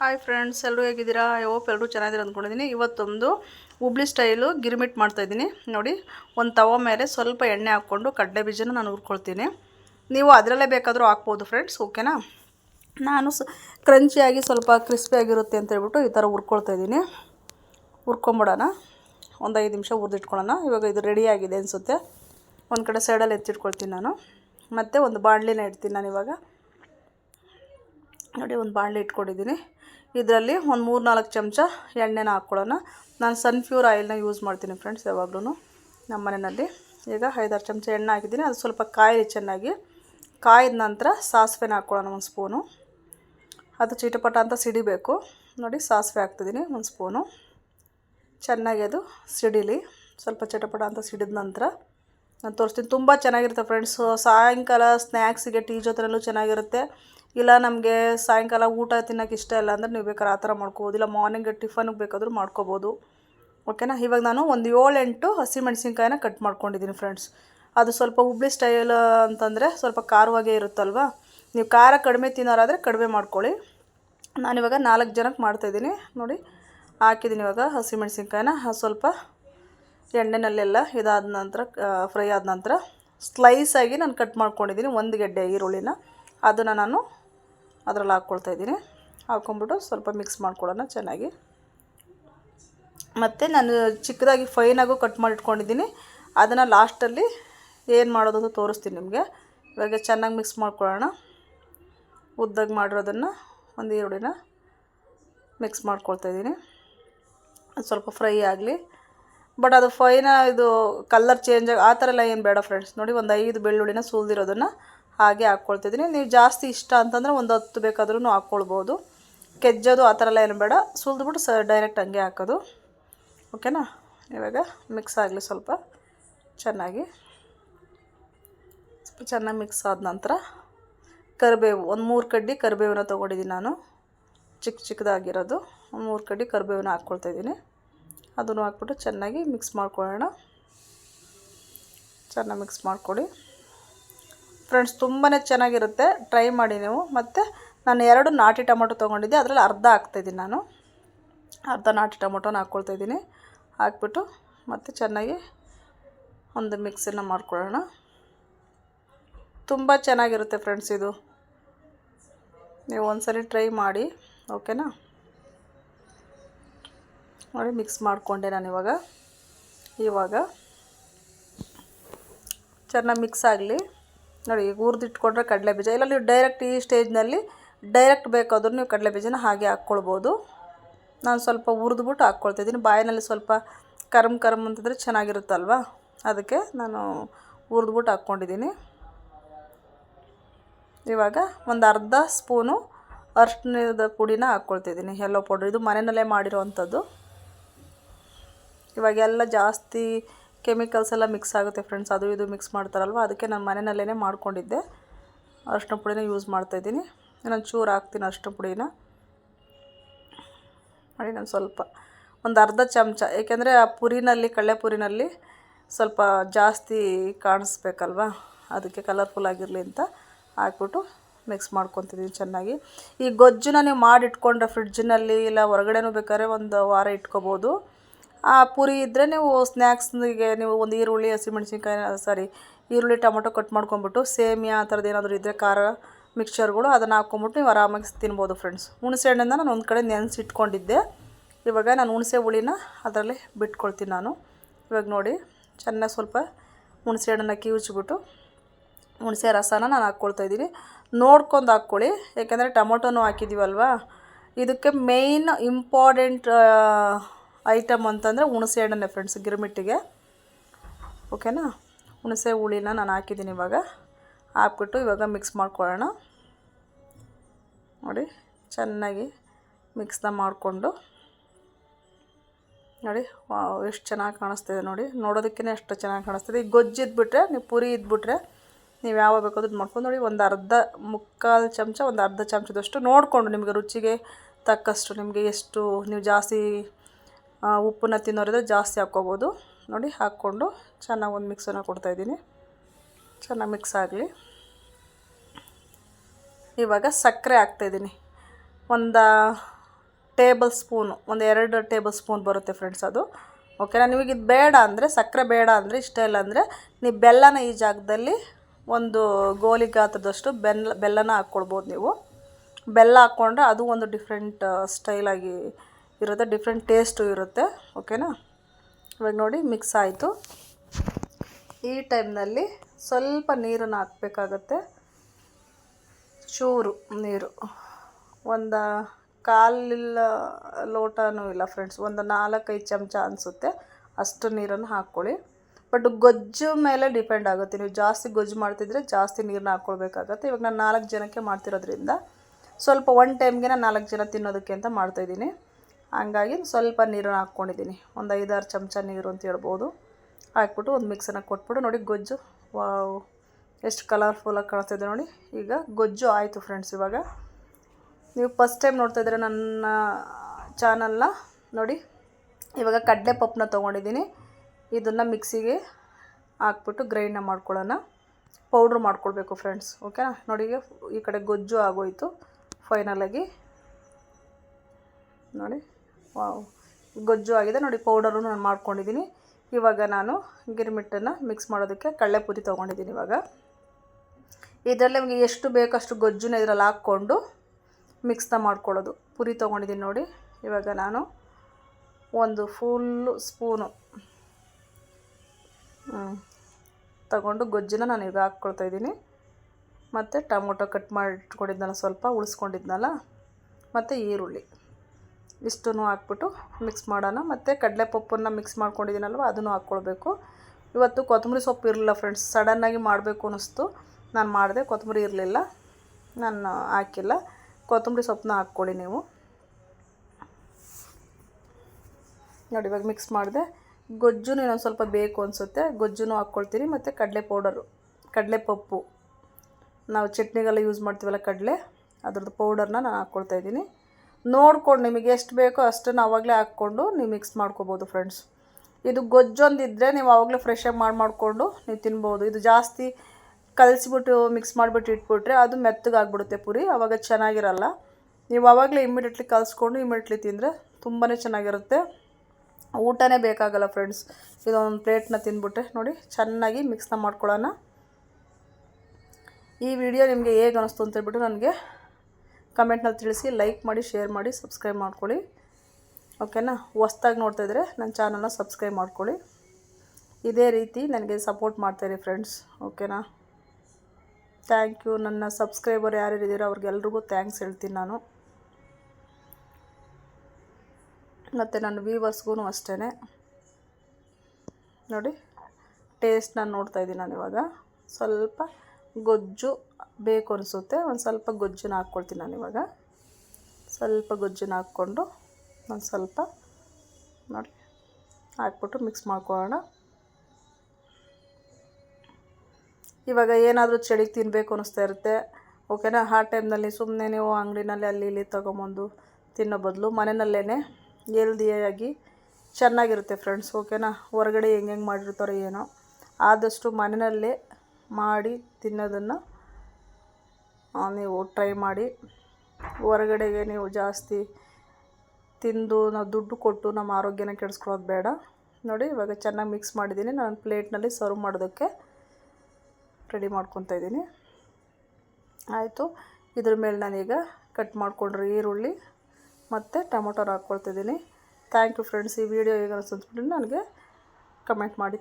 Hi friends ಎಲ್ಲರೂ ಹೇಗಿದ್ದೀರಾ? I hope ಎಲ್ಲರೂ ಚೆನ್ನಾಗಿದ್ದೀರ ಅಂದ್ಕೊಂಡಿದ್ದೀನಿ. ಇವತ್ತೊಂದು ಹುಬ್ಳಿ ಸ್ಟೈಲು ಗಿರ್ಮಿಟ್ ಮಾಡ್ತಾಯಿದ್ದೀನಿ ನೋಡಿ, ಒಂದು ತವ ಮೇಲೆ ಸ್ವಲ್ಪ ಎಣ್ಣೆ ಹಾಕ್ಕೊಂಡು ಕಡಲೆ ಬೀಜನ ನಾನು ಹುರ್ಕೊಳ್ತೀನಿ. ನೀವು ಅದರಲ್ಲೇ ಬೇಕಾದರೂ ಹಾಕ್ಬೋದು ಫ್ರೆಂಡ್ಸ್ ಓಕೆನಾ ನಾನು ಸ್ ಕ್ರಂಚಿಯಾಗಿ ಸ್ವಲ್ಪ ಕ್ರಿಸ್ಪಿಯಾಗಿರುತ್ತೆ ಅಂತ ಹೇಳ್ಬಿಟ್ಟು ಈ ಥರ ಹುರ್ಕೊಳ್ತಾ ಇದ್ದೀನಿ. ಹುರ್ಕೊಂಬಿಡೋಣ. ಒಂದು ಐದು ನಿಮಿಷ ಹುರಿದಿಟ್ಕೊಳ್ಳೋಣ. ಇವಾಗ ಇದು ರೆಡಿ ಆಗಿದೆ ಅನಿಸುತ್ತೆ. ಒಂದು ಕಡೆ ಸೈಡಲ್ಲಿ ಎತ್ತಿಟ್ಕೊಳ್ತೀನಿ ನಾನು. ಮತ್ತು ಒಂದು ಬಾಣಲಿನ ಇಡ್ತೀನಿ ನಾನು ಇವಾಗ. ನೋಡಿ, ಒಂದು ಬಾಣಲೆ ಇಟ್ಕೊಂಡಿದ್ದೀನಿ. ಇದರಲ್ಲಿ ಒಂದು ಮೂರು ನಾಲ್ಕು ಚಮಚ ಎಣ್ಣೆನ ಹಾಕ್ಕೊಳ್ಳೋಣ. ನಾನು ಸನ್ಫ್ಯೂರ್ ಆಯಿಲ್ನ ಯೂಸ್ ಮಾಡ್ತೀನಿ ಫ್ರೆಂಡ್ಸ್ ಯಾವಾಗಲೂ ನಮ್ಮ ಮನೆಯಲ್ಲಿ. ಈಗ ಐದಾರು ಚಮಚ ಎಣ್ಣೆ ಹಾಕಿದ್ದೀನಿ. ಅದು ಸ್ವಲ್ಪ ಕಾಯಿ ಚೆನ್ನಾಗಿ ಕಾಯಿದ ನಂತರ ಸಾಸಿವೆನ ಹಾಕ್ಕೊಳ್ಳೋಣ ಒಂದು ಸ್ಪೂನು ಅದು ಚಿಟಪಟ ಅಂತ ಸಿಡಿಬೇಕು. ನೋಡಿ ಸಾಸಿವೆ ಹಾಕ್ತಿದ್ದೀನಿ ಒಂದು ಸ್ಪೂನು ಚೆನ್ನಾಗಿ ಅದು ಸಿಡಿಲಿ. ಸ್ವಲ್ಪ ಚಟಪಟ ಅಂತ ಸಿಡಿದ ನಂತರ ನಾನು ತೋರಿಸ್ತೀನಿ. ತುಂಬ ಚೆನ್ನಾಗಿರುತ್ತೆ ಫ್ರೆಂಡ್ಸು ಸಾಯಂಕಾಲ ಸ್ನ್ಯಾಕ್ಸಿಗೆ ಟೀ ಜೊತೆನಲ್ಲೂ ಚೆನ್ನಾಗಿರುತ್ತೆ. ಇಲ್ಲ ನಮಗೆ ಸಾಯಂಕಾಲ ಊಟ ತಿನ್ನೋಕೆ ಇಷ್ಟ ಇಲ್ಲ ಅಂದರೆ ನೀವು ಬೇಕಾದ್ರೆ ಆ ಥರ ಮಾಡ್ಕೋಬೋದು. ಇಲ್ಲ ಮಾರ್ನಿಂಗ್ ಟಿಫನ್ಗೆ ಬೇಕಾದರೂ ಮಾಡ್ಕೋಬೋದು. ಓಕೆನಾ ಇವಾಗ ನಾನು ಒಂದು ಏಳೆಂಟು ಹಸಿಮೆಣ್ಸಿನ್ಕಾಯಿನ ಕಟ್ ಮಾಡ್ಕೊಂಡಿದ್ದೀನಿ ಫ್ರೆಂಡ್ಸ್ ಅದು ಸ್ವಲ್ಪ ಹುಬ್ಳಿ ಸ್ಟೈಲ್ ಅಂತಂದರೆ ಸ್ವಲ್ಪ ಖಾರವಾಗೇ ಇರುತ್ತಲ್ವ? ನೀವು ಖಾರ ಕಡಿಮೆ ತಿನ್ನೋರಾದರೆ ಕಡಿಮೆ ಮಾಡ್ಕೊಳ್ಳಿ. ನಾನಿವಾಗ ನಾಲ್ಕು ಜನಕ್ಕೆ ಮಾಡ್ತಾಯಿದ್ದೀನಿ ನೋಡಿ, ಹಾಕಿದ್ದೀನಿ ಇವಾಗ ಹಸಿಮೆಣ್ಸಿನ್ಕಾಯಿನ ಸ್ವಲ್ಪ ಎಣ್ಣೆನಲ್ಲೆಲ್ಲ ಇದಾದ ನಂತರ ಫ್ರೈ ಆದ ನಂತರ ಸ್ಲೈಸಾಗಿ ನಾನು ಕಟ್ ಮಾಡ್ಕೊಂಡಿದ್ದೀನಿ. ಒಂದು ಗೆಡ್ಡೆ ಈರುಳ್ಳಿನ. ಅದನ್ನು ನಾನು ಅದರಲ್ಲಿ ಹಾಕ್ಕೊಳ್ತಾ ಇದ್ದೀನಿ. ಹಾಕ್ಕೊಂಬಿಟ್ಟು ಸ್ವಲ್ಪ ಮಿಕ್ಸ್ ಮಾಡ್ಕೊಳ್ಳೋಣ ಚೆನ್ನಾಗಿ. ಮತ್ತು ನಾನು ಚಿಕ್ಕದಾಗಿ ಫೈನಾಗೂ ಕಟ್ ಮಾಡಿಟ್ಕೊಂಡಿದ್ದೀನಿ. ಅದನ್ನು ಲಾಸ್ಟಲ್ಲಿ ಏನು ಮಾಡೋದು ಅಂತ ತೋರಿಸ್ತೀನಿ ನಿಮಗೆ. ಇವಾಗ ಚೆನ್ನಾಗಿ ಮಿಕ್ಸ್ ಮಾಡ್ಕೊಳ್ಳೋಣ. ಉದ್ದಾಗಿ ಮಾಡಿರೋದನ್ನು ಒಂದು ಈರುಳ್ಳಿನ ಮಿಕ್ಸ್ ಮಾಡ್ಕೊಳ್ತಾ ಇದ್ದೀನಿ. ಸ್ವಲ್ಪ ಫ್ರೈ ಆಗಲಿ. ಬಟ್ ಅದು ಫೈನ ಇದು ಕಲ್ಲರ್ ಚೇಂಜ್ ಆಗಿ ಆ ಥರ ಎಲ್ಲ ಏನು ಬೇಡ ಫ್ರೆಂಡ್ಸ್ ನೋಡಿ ಒಂದು ಐದು ಬೆಳ್ಳುಳ್ಳಿನ ಸುಲಿದಿರೋದನ್ನು ಹಾಗೆ ಹಾಕ್ಕೊಳ್ತಿದ್ದೀನಿ ನೀವು ಜಾಸ್ತಿ ಇಷ್ಟ ಅಂತಂದರೆ ಒಂದು ಹತ್ತು ಬೇಕಾದ್ರೂ ಹಾಕ್ಕೊಳ್ಬೋದು. ಕೆಜ್ಜೋದು ಆ ಥರ ಎಲ್ಲ ಏನು ಬೇಡ. ಸುಲಿದ್ಬಿಟ್ಟು ಸ ಡೈರೆಕ್ಟ್ ಹಂಗೆ ಹಾಕೋದು. ಓಕೆನಾ? ಇವಾಗ ಮಿಕ್ಸ್ ಆಗಲಿ ಸ್ವಲ್ಪ ಚೆನ್ನಾಗಿ. ಸ್ವಲ್ಪ ಚೆನ್ನಾಗಿ ಮಿಕ್ಸ್ ಆದ ನಂತರ ಕರಿಬೇವು, ಒಂದು ಮೂರು ಕಡ್ಡಿ ಕರಿಬೇವನ್ನ ತೊಗೊಂಡಿದ್ದೀನಿ ನಾನು. ಚಿಕ್ಕ ಚಿಕ್ಕದಾಗಿರೋದು. ಒಂದು ಮೂರು ಕಡ್ಡಿ ಕರಿಬೇವನ್ನ ಹಾಕ್ಕೊಳ್ತಾಯಿದ್ದೀನಿ ಅದನ್ನು ಹಾಕ್ಬಿಟ್ಟು ಚೆನ್ನಾಗಿ ಮಿಕ್ಸ್ ಮಾಡ್ಕೊಳ್ಳೋಣ. ಚೆನ್ನಾಗಿ ಮಿಕ್ಸ್ ಮಾಡ್ಕೊಳ್ಳಿ. ಫ್ರೆಂಡ್ಸ್ ತುಂಬಾ ಚೆನ್ನಾಗಿರುತ್ತೆ. ಟ್ರೈ ಮಾಡಿ ನೀವು. ಮತ್ತು ನಾನು ಎರಡು ನಾಟಿ ಟೊಮೊಟೊ ತೊಗೊಂಡಿದ್ದೆ. ಅದರಲ್ಲಿ ಅರ್ಧ ಹಾಕ್ತಾಯಿದ್ದೀನಿ ನಾನು. ಅರ್ಧ ನಾಟಿ ಟೊಮೊಟೊನ ಹಾಕ್ಕೊಳ್ತಾಯಿದ್ದೀನಿ ಹಾಕ್ಬಿಟ್ಟು ಮತ್ತು ಚೆನ್ನಾಗಿ ಒಂದು ಮಿಕ್ಸನ್ನು ಮಾಡ್ಕೊಳ್ಳೋಣ. ತುಂಬ ಚೆನ್ನಾಗಿರುತ್ತೆ ಫ್ರೆಂಡ್ಸ್ ಇದು. ನೀವು ಒಂದ್ಸರಿ ಟ್ರೈ ಮಾಡಿ, ಓಕೆನಾ? ನೋಡಿ ಮಿಕ್ಸ್ ಮಾಡಿಕೊಂಡೆ ನಾನು ಇವಾಗ. ಇವಾಗ ಚೆನ್ನಾಗಿ ಮಿಕ್ಸ್ ಆಗಲಿ. ನೋಡಿ, ಈಗ ಹುರಿದಿಟ್ಕೊಂಡ್ರೆ ಕಡಲೆ ಬೀಜ. ಇಲ್ಲ, ನೀವು ಡೈರೆಕ್ಟ್ ಈ ಸ್ಟೇಜ್ನಲ್ಲಿ ಡೈರೆಕ್ಟ್ ಬೇಕಾದ್ರೂ ನೀವು ಕಡಲೆ ಬೀಜನ ಹಾಗೆ ಹಾಕ್ಕೊಳ್ಬೋದು. ನಾನು ಸ್ವಲ್ಪ ಹುರಿದ್ಬಿಟ್ಟು ಹಾಕ್ಕೊಳ್ತಿದ್ದೀನಿ. ಬಾಯಿನಲ್ಲಿ ಸ್ವಲ್ಪ ಕರಮ್ ಕರಮ್ ಅಂತಂದರೆ ಚೆನ್ನಾಗಿರುತ್ತಲ್ವ? ಅದಕ್ಕೆ ನಾನು ಹುರಿದ್ಬಿಟ್ಟು ಹಾಕ್ಕೊಂಡಿದ್ದೀನಿ. ಇವಾಗ ಒಂದು ಅರ್ಧ ಸ್ಪೂನು ಅರ್ಶಿನದ ಪುಡಿನ ಹಾಕ್ಕೊಳ್ತಿದ್ದೀನಿ. ಎಲ್ಲೋ ಪೌಡ್ರ್ ಇದು ಮನೆಯಲ್ಲೇ ಮಾಡಿರೋವಂಥದ್ದು ಇವಾಗೆಲ್ಲ ಜಾಸ್ತಿ ಕೆಮಿಕಲ್ಸ್ ಎಲ್ಲ ಮಿಕ್ಸ್ ಆಗುತ್ತೆ ಫ್ರೆಂಡ್ಸ್ ಅದು ಇದು ಮಿಕ್ಸ್ ಮಾಡ್ತಾರಲ್ವ? ಅದಕ್ಕೆ ನಾನು ಮನೆಯಲ್ಲೇ ಮಾಡ್ಕೊಂಡಿದ್ದೆ. ಅರಿಶಿನ ಪುಡಿನ ಯೂಸ್ ಮಾಡ್ತಾಯಿದ್ದೀನಿ ನಾನು ಚೂರು ಹಾಕ್ತೀನಿ ಅರಿಶಿನ ಪುಡಿನ. ಮಾಡಿ ನಾನು ಸ್ವಲ್ಪ, ಒಂದು ಅರ್ಧ ಚಮಚ, ಏಕೆಂದರೆ ಆ ಪುರಿನಲ್ಲಿ ಕಳ್ಳೆ ಪುರಿನಲ್ಲಿ ಸ್ವಲ್ಪ ಜಾಸ್ತಿ ಕಾಣಿಸ್ಬೇಕಲ್ವ? ಅದಕ್ಕೆ ಕಲರ್ಫುಲ್ ಆಗಿರಲಿ ಅಂತ ಹಾಕ್ಬಿಟ್ಟು ಮಿಕ್ಸ್ ಮಾಡ್ಕೊತಿದ್ದೀನಿ ಚೆನ್ನಾಗಿ. ಈ ಗೊಜ್ಜನ್ನ ನೀವು ಮಾಡಿಟ್ಕೊಂಡ್ರೆ ಫ್ರಿಡ್ಜಿನಲ್ಲಿ ಇಲ್ಲ ಹೊರಗಡೆನೂ ಬೇಕಾದ್ರೆ ಒಂದು ವಾರ ಇಟ್ಕೊಬೋದು. ಪುರಿ ಇದ್ದರೆ ನೀವು ಸ್ನ್ಯಾಕ್ಸ್ಗೆ ನೀವು ಒಂದು ಈರುಳ್ಳಿ ಹಸಿಮೆಣ್ಸಿನ್ಕಾಯಿ ಸಾರಿ ಈರುಳ್ಳಿ, ಟೊಮೊಟೊ ಕಟ್ ಮಾಡ್ಕೊಂಬಿಟ್ಟು ಸೇಮಿಯಾ ಆ ಥರದ್ದು ಏನಾದರೂ ಇದ್ದರೆ ಖಾರ ಮಿಕ್ಸ್ಚರ್ಗಳು ಅದನ್ನು ಹಾಕ್ಕೊಂಬಿಟ್ಟು ನೀವು ಆರಾಮಾಗಿ ತಿನ್ಬೋದು ಫ್ರೆಂಡ್ಸ್ ಹುಣಸೆ ಹಣ್ಣನ್ನು ನಾನು ಒಂದು ಕಡೆ ನೆನೆಸಿಟ್ಕೊಂಡಿದ್ದೆ. ಇವಾಗ ನಾನು ಹುಣಸೆ ಹುಳಿನ ಅದರಲ್ಲಿ ಬಿಟ್ಕೊಳ್ತೀನಿ ನಾನು. ಇವಾಗ ನೋಡಿ ಚೆನ್ನಾಗಿ ಸ್ವಲ್ಪ ಹುಣಸೆ ಹಣ್ಣನ್ನು ಕಿವುಚ್ಬಿಟ್ಟು ಹುಣಸೆ ರಸನ ನಾನು ಹಾಕ್ಕೊಳ್ತಾಯಿದ್ದೀನಿ ನೋಡ್ಕೊಂಡು ಹಾಕ್ಕೊಳ್ಳಿ. ಯಾಕೆಂದರೆ ಟೊಮೊಟೊನೂ ಹಾಕಿದ್ದೀವಲ್ವಾ ಇದಕ್ಕೆ ಮೇಯ್ನ್ ಇಂಪಾರ್ಟೆಂಟ್ ಐಟಮ್ ಅಂತಂದರೆ ಹುಣಸೆ ಹಣ್ಣನ್ನೇ ಫ್ರೆಂಡ್ಸ್ ಗಿರ್ಮಿಟ್ಟಿಗೆ. ಓಕೆನಾ ಹುಣಸೆ ಹುಳಿನ ನಾನು ಹಾಕಿದ್ದೀನಿ ಇವಾಗ. ಹಾಕ್ಬಿಟ್ಟು ಇವಾಗ ಮಿಕ್ಸ್ ಮಾಡ್ಕೊಳ್ಳೋಣ. ನೋಡಿ, ಚೆನ್ನಾಗಿ ಮಿಕ್ಸ್ನ ಮಾಡಿಕೊಂಡು. ನೋಡಿ ಎಷ್ಟು ಚೆನ್ನಾಗಿ ಕಾಣಿಸ್ತಿದೆ ನೋಡಿ. ನೋಡೋದಕ್ಕೇ ಅಷ್ಟು ಚೆನ್ನಾಗಿ ಕಾಣಿಸ್ತಿದೆ. ಈಗ ಗೊಜ್ಜು ಇದ್ಬಿಟ್ರೆ, ನೀವು ಪುರಿ ಇದ್ಬಿಟ್ರೆ, ನೀವು ಯಾವ ಬೇಕಾದ್ರೂ ಮಾಡ್ಕೊಂಡು ನೋಡಿ, ಒಂದು ಅರ್ಧ ಮುಕ್ಕಾಲು ಚಮಚ, ಒಂದು ಅರ್ಧ ಚಮಚದಷ್ಟು ನೋಡಿಕೊಂಡು ನಿಮಗೆ ರುಚಿಗೆ ತಕ್ಕಷ್ಟು ನಿಮಗೆ ಎಷ್ಟು, ನೀವು ಜಾಸ್ತಿ ಉಪ್ಪನ್ನ ತಿನ್ನೋರಿದ್ರೆ ಜಾಸ್ತಿ ಹಾಕ್ಕೋಬೋದು. ನೋಡಿ, ಹಾಕ್ಕೊಂಡು ಚೆನ್ನಾಗಿ ಒಂದು ಮಿಕ್ಸನ್ನು ಕೊಡ್ತಾಯಿದ್ದೀನಿ ಚೆನ್ನಾಗಿ ಮಿಕ್ಸ್ ಆಗಲಿ. ಇವಾಗ ಸಕ್ಕರೆ ಹಾಕ್ತಾಯಿದ್ದೀನಿ ಒಂದು ಟೇಬಲ್ ಸ್ಪೂನು ಒಂದು ಎರಡು ಟೇಬಲ್ ಸ್ಪೂನ್ ಬರುತ್ತೆ ಫ್ರೆಂಡ್ಸ್ ಅದು. ಓಕೆನಾ ನಿಮಗೆ ಇದು ಬೇಡ ಅಂದರೆ, ಸಕ್ಕರೆ ಬೇಡ ಅಂದರೆ, ಇಷ್ಟ ಇಲ್ಲ ಅಂದರೆ, ನೀವು ಬೆಲ್ಲನ ಈ ಜಾಗದಲ್ಲಿ ಒಂದು ಗೋಲಿ ಗಾತ್ರದಷ್ಟು ಬೆಲ್ಲ ಬೆಲ್ಲನ ಹಾಕ್ಕೊಳ್ಬೋದು ನೀವು. ಬೆಲ್ಲ ಹಾಕ್ಕೊಂಡ್ರೆ ಅದು ಒಂದು ಡಿಫ್ರೆಂಟ್ ಸ್ಟೈಲಾಗಿ ಇರುತ್ತೆ ಡಿಫ್ರೆಂಟ್ ಟೇಸ್ಟು ಇರುತ್ತೆ ಓಕೆನಾ ಇವಾಗ ನೋಡಿ ಮಿಕ್ಸ್ ಆಯಿತು. ಈ ಟೈಮ್ನಲ್ಲಿ ಸ್ವಲ್ಪ ನೀರನ್ನು ಹಾಕಬೇಕಾಗತ್ತೆ. ಚೂರು ನೀರು. ಒಂದು ಕಾಲಿಲ್ಲ ಲೋಟನೂ ಇಲ್ಲ ಫ್ರೆಂಡ್ಸ್ ಒಂದು ನಾಲ್ಕೈದು ಚಮಚ ಅನಿಸುತ್ತೆ. ಅಷ್ಟು ನೀರನ್ನು ಹಾಕ್ಕೊಳ್ಳಿ. ಬಟ್ ಗೊಜ್ಜು ಮೇಲೆ ಡಿಪೆಂಡ್ ಆಗುತ್ತೆ. ನೀವು ಜಾಸ್ತಿ ಗೊಜ್ಜು ಮಾಡ್ತಿದ್ರೆ ಜಾಸ್ತಿ ನೀರನ್ನ ಹಾಕ್ಕೊಳ್ಬೇಕಾಗತ್ತೆ. ಇವಾಗ ನಾನು ನಾಲ್ಕು ಜನಕ್ಕೆ ಮಾಡ್ತಿರೋದ್ರಿಂದ ಸ್ವಲ್ಪ ಒನ್ ಟೈಮ್ಗೆ ನಾನು ನಾಲ್ಕು ಜನ ತಿನ್ನೋದಕ್ಕೆ ಅಂತ ಮಾಡ್ತಾಯಿದ್ದೀನಿ ಹಂಗಾಗಿ ಸ್ವಲ್ಪ ನೀರನ್ನು ಹಾಕ್ಕೊಂಡಿದ್ದೀನಿ. ಒಂದು ಐದಾರು ಚಮಚ ನೀರು ಅಂತ ಹೇಳ್ಬೋದು. ಹಾಕ್ಬಿಟ್ಟು ಒಂದು ಮಿಕ್ಸನ್ನು ಕೊಟ್ಬಿಟ್ಟು ನೋಡಿ ಗೊಜ್ಜು. ವಾವ್. ಎಷ್ಟು ಕಲರ್ಫುಲ್ಲಾಗಿ ಕಾಣಿಸ್ತಿದೆ ನೋಡಿ. ಈಗ ಗೊಜ್ಜು ಆಯಿತು ಫ್ರೆಂಡ್ಸ್ ಇವಾಗ. ನೀವು ಫಸ್ಟ್ ಟೈಮ್ ನೋಡ್ತಾ ಇದ್ರೆ ನನ್ನ ಚಾನಲ್ನ ನೋಡಿ. ಇವಾಗ ಕಡಲೆ ಪಪ್ಪನ್ನ ತೊಗೊಂಡಿದ್ದೀನಿ. ಇದನ್ನು ಮಿಕ್ಸಿಗೆ ಹಾಕ್ಬಿಟ್ಟು ಗ್ರೈಂಡ್ನ ಮಾಡ್ಕೊಳ್ಳೋಣ. ಪೌಡ್ರ್ ಮಾಡ್ಕೊಳ್ಬೇಕು ಫ್ರೆಂಡ್ಸ್ ಓಕೆನಾ ನೋಡಿ ಈ ಕಡೆ ಗೊಜ್ಜು ಆಗೋಯಿತು. ಫೈನಲಾಗಿ ನೋಡಿ. ವಾವ್. ಗೊಜ್ಜು ಆಗಿದೆ. ನೋಡಿ ಪೌಡರು ನಾನು ಮಾಡ್ಕೊಂಡಿದ್ದೀನಿ. ಇವಾಗ ನಾನು ಗಿರ್ಮಿಟ್ಟನ್ನು ಮಿಕ್ಸ್ ಮಾಡೋದಕ್ಕೆ ಕಡಲೆಪುರಿ ತೊಗೊಂಡಿದ್ದೀನಿ ಇವಾಗ. ಇದರಲ್ಲಿ ನಮಗೆ ಎಷ್ಟು ಬೇಕಷ್ಟು ಗೊಜ್ಜುನ ಇದರಲ್ಲಿ ಹಾಕ್ಕೊಂಡು ಮಿಕ್ಸ್ನ ಮಾಡ್ಕೊಳ್ಳೋದು. ಪುರಿ ತೊಗೊಂಡಿದ್ದೀನಿ ನೋಡಿ. ಇವಾಗ ನಾನು ಒಂದು ಫುಲ್ಲು ಸ್ಪೂನು ತಗೊಂಡು ಗೊಜ್ಜನ್ನ ನಾನು ಈಗ ಹಾಕ್ಕೊಳ್ತಾ ಇದ್ದೀನಿ. ಮತ್ತು ಟೊಮೊಟೊ ಕಟ್ ಮಾಡಿ ಸ್ವಲ್ಪ ಉಳಿಸ್ಕೊಂಡಿದ್ನಲ್ಲ ಮತ್ತು ಈರುಳ್ಳಿ. ಇಷ್ಟನ್ನು ಹಾಕ್ಬಿಟ್ಟು ಮಿಕ್ಸ್ ಮಾಡೋಣ. ಮತ್ತು ಕಡಲೆಪಪ್ಪನ್ನು ಮಿಕ್ಸ್ ಮಾಡ್ಕೊಂಡಿದ್ದೀನಲ್ವ, ಅದನ್ನು ಹಾಕ್ಕೊಳ್ಬೇಕು. ಇವತ್ತು ಕೊತ್ತಂಬರಿ ಸೊಪ್ಪು ಇರಲಿಲ್ಲ ಫ್ರೆಂಡ್ಸ್ ಸಡನ್ನಾಗಿ ಮಾಡಬೇಕು ಅನ್ನಿಸ್ತು ನಾನು ಮಾಡಿದೆ, ಕೊತ್ತಂಬರಿ ಇರಲಿಲ್ಲ, ನಾನು ಹಾಕಿಲ್ಲ. ಕೊತ್ತಂಬರಿ ಸೊಪ್ಪನ್ನ ಹಾಕ್ಕೊಳ್ಳಿ ನೀವು. ನೋಡಿ, ಇವಾಗ ಮಿಕ್ಸ್ ಮಾಡಿದೆ. ಗೊಜ್ಜು ಇನ್ನೊಂದು ಸ್ವಲ್ಪ ಬೇಕು ಅನಿಸುತ್ತೆ. ಗೊಜ್ಜುನು ಹಾಕ್ಕೊಳ್ತೀನಿ. ಮತ್ತು ಕಡಲೆ ಪೌಡರು ಕಡಲೆ ಪಪ್ಪು. ನಾವು ಚಟ್ನಿಗೆಲ್ಲ ಯೂಸ್ ಮಾಡ್ತೀವಲ್ಲ ಕಡಲೆ, ಅದ್ರದ್ದು ಪೌಡರ್ನ ನಾನು ಹಾಕ್ಕೊಳ್ತಾ ಇದ್ದೀನಿ. ನೋಡ್ಕೊಂಡು ನಿಮಗೆ ಎಷ್ಟು ಬೇಕೋ ಅಷ್ಟನ್ನು ಆವಾಗಲೇ ಹಾಕ್ಕೊಂಡು ನೀವು ಮಿಕ್ಸ್ ಮಾಡ್ಕೋಬೋದು ಫ್ರೆಂಡ್ಸ್. ಇದು ಗೊಜ್ಜೊಂದಿದ್ದರೆ ನೀವು ಆವಾಗಲೇ ಫ್ರೆಶಾಗಿ ಮಾಡಿ ಮಾಡಿಕೊಂಡು ನೀವು ತಿನ್ಬೋದು. ಇದು ಜಾಸ್ತಿ ಕಲಿಸ್ಬಿಟ್ಟು ಮಿಕ್ಸ್ ಮಾಡಿಬಿಟ್ಟು ಇಟ್ಬಿಟ್ರೆ ಅದು ಮೆತ್ತಗಾಗ್ಬಿಡುತ್ತೆ ಪುರಿ ಆವಾಗ ಚೆನ್ನಾಗಿರಲ್ಲ. ನೀವು ಆವಾಗಲೇ ಇಮಿಡಿಯೇಟ್ಲಿ ಕಲಿಸ್ಕೊಂಡು ಇಮಿಡಿಯೇಟ್ಲಿ ತಿಂದರೆ ತುಂಬಾ ಚೆನ್ನಾಗಿರುತ್ತೆ. ಊಟನೇ ಬೇಕಾಗಲ್ಲ ಫ್ರೆಂಡ್ಸ್. ಇದೊಂದು ಪ್ಲೇಟ್ನ ತಿಂದ್ಬಿಟ್ರೆ ನೋಡಿ, ಚೆನ್ನಾಗಿ ಮಿಕ್ಸ್ನ ಮಾಡ್ಕೊಳ್ಳೋಣ. ಈ ವಿಡಿಯೋ ನಿಮಗೆ ಹೇಗೆ ಅನ್ನಿಸ್ತು ಅಂತ ಹೇಳ್ಬಿಟ್ಟು ನನಗೆ ಕಮೆಂಟ್ನಲ್ಲಿ ತಿಳಿಸಿ, ಲೈಕ್ ಮಾಡಿ, ಶೇರ್ ಮಾಡಿ, ಸಬ್ಸ್ಕ್ರೈಬ್ ಮಾಡ್ಕೊಳ್ಳಿ. ಓಕೆನಾ? ಹೊಸ್ದಾಗಿ ನೋಡ್ತಾಯಿದ್ರೆ ನನ್ನ ಚಾನಲ್ನ ಸಬ್ಸ್ಕ್ರೈಬ್ ಮಾಡ್ಕೊಳ್ಳಿ. ಇದೇ ರೀತಿ ನನಗೆ ಸಪೋರ್ಟ್ ಮಾಡ್ತಾಯಿರಿ ಫ್ರೆಂಡ್ಸ್. ಓಕೆನಾ? Thank you. ನನ್ನ ಸಬ್ಸ್ಕ್ರೈಬರ್ ಯಾರ್ಯಾರಿದ್ದೀರೋ ಅವ್ರಿಗೆಲ್ರಿಗೂ ಥ್ಯಾಂಕ್ಸ್ ಹೇಳ್ತೀನಿ ನಾನು. ಮತ್ತು ನನ್ನ ವ್ಯೂವರ್ಸ್ಗೂ ಅಷ್ಟೇ ನೋಡಿ ಟೇಸ್ಟ್ ನಾನು ನೋಡ್ತಾಯಿದ್ದೀನಿ ನಾನು ಇವಾಗ. ಸ್ವಲ್ಪ ಗೊಜ್ಜು ಬೇಕು ಅನಿಸುತ್ತೆ ಒಂದು ಸ್ವಲ್ಪ ಗೊಜ್ಜನ್ನ ಹಾಕ್ಕೊಳ್ತೀನಿ ನಾನು ಇವಾಗ. ಸ್ವಲ್ಪ ಗೊಜ್ಜನ್ನ ಹಾಕ್ಕೊಂಡು ಒಂದು ಸ್ವಲ್ಪ ನೋಡಿ ಹಾಕ್ಬಿಟ್ಟು ಮಿಕ್ಸ್ ಮಾಡ್ಕೊಳ್ಳೋಣ. ಇವಾಗ ಏನಾದರೂ ಚಳಿಗೆ ತಿನ್ನಬೇಕು ಅನ್ನಿಸ್ತಾ ಇರುತ್ತೆ. ಓಕೆನಾ? ಆ ಟೈಮ್ನಲ್ಲಿ ಸುಮ್ಮನೆ ನೀವು ಅಂಗಡಿನಲ್ಲಿ ಅಲ್ಲಿ ಇಲ್ಲಿ ತೊಗೊಂಬಂದು ತಿನ್ನೋ ಬದಲು ಮನೆಯಲ್ಲೇ ಹೆಲ್ದಿಯಾಗಿ ಚೆನ್ನಾಗಿರುತ್ತೆ ಫ್ರೆಂಡ್ಸ್ ಓಕೆನಾ? ಹೊರಗಡೆ ಹೆಂಗೆ ಮಾಡಿರ್ತಾರೋ ಏನೋ. ಆದಷ್ಟು ಮನೆಯಲ್ಲೇ ಮಾಡಿ ತಿನ್ನೋದನ್ನು ನೀವು ಟ್ರೈ ಮಾಡಿ. ಹೊರಗಡೆಗೆ ನೀವು ಜಾಸ್ತಿ ತಿಂದು ನಾವು ದುಡ್ಡು ಕೊಟ್ಟು ನಮ್ಮ ಆರೋಗ್ಯನ ಕೆಡಿಸ್ಕೊಳ್ಳೋದು ಬೇಡ. ನೋಡಿ, ಇವಾಗ ಚೆನ್ನಾಗಿ ಮಿಕ್ಸ್ ಮಾಡಿದ್ದೀನಿ. ನಾನು ಪ್ಲೇಟ್ನಲ್ಲಿ ಸರ್ವ್ ಮಾಡೋದಕ್ಕೆ ರೆಡಿ ಮಾಡ್ಕೊತಾ ಇದ್ದೀನಿ. ಆಯಿತು. ಇದ್ರ ಮೇಲೆ ನಾನೀಗ ಕಟ್ ಮಾಡಿಕೊಂಡ್ರೆ ಈರುಳ್ಳಿ ಮತ್ತು ಟೊಮೊಟೊ ಹಾಕ್ಕೊಳ್ತಿದ್ದೀನಿ ಥ್ಯಾಂಕ್ ಯು ಫ್ರೆಂಡ್ಸ್ ಈ ವಿಡಿಯೋ ಈಗ ಅನಿಸ್ಬಿಟ್ಟು ನನಗೆ ಕಮೆಂಟ್ ಮಾಡಿ.